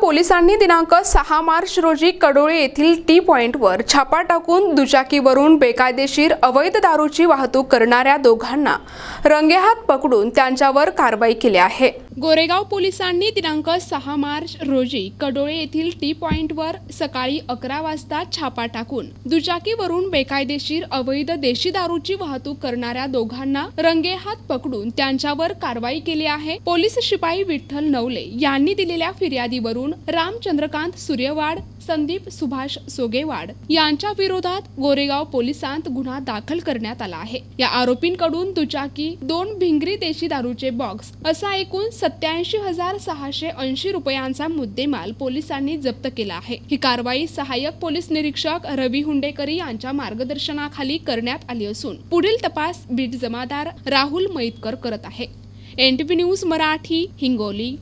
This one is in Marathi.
पोलिसांनी दिनांक सहा मार्च रोजी कडोळे येथील टी पॉइंटवर छापा टाकून दुचाकीवरून बेकायदेशीर अवैध दारूची वाहतूक करणाऱ्या दोघांना रंगेहात पकडून त्यांच्यावर कारवाई केली आहे. गोरेगाव पोलिसांनी दिनांक सहा मार्च रोजी कडोळे येथील टी पॉइंटवर सकाळी अकरा वाजता छापा टाकून दुचाकीवरून बेकायदेशीर अवैध देशी दारूची वाहतूक करणाऱ्या दोघांना रंगेहात पकडून त्यांच्यावर कारवाई केली आहे. पोलीस शिपाई विठ्ठल नवले यांनी दिलेल्या फिर्यादी फिर्यादीवरून रामचंद्रकांत सूर्यवाड संदीप सुभाष सोगेवाड यांच्या विरोधात गोरेगाव पोलिसांत गुन्हा दाखल करण्यात आला आहे. या आरोपींकडून दुचाकी दोन भिंगरी देशी दारूचे बॉक्स असा एकूण सत्याऐंशी हजार सहाशे ऐंशी रुपयांचा मुद्देमाल पोलिसांनी जप्त केला आहे. ही कारवाई सहाय्यक पोलीस निरीक्षक रवी हुंडेकरी यांच्या मार्गदर्शनाखाली करण्यात आली असून पुढील तपास बीट जमादार राहुल मैतकर करत आहे. NTP news Marathi Hingoli.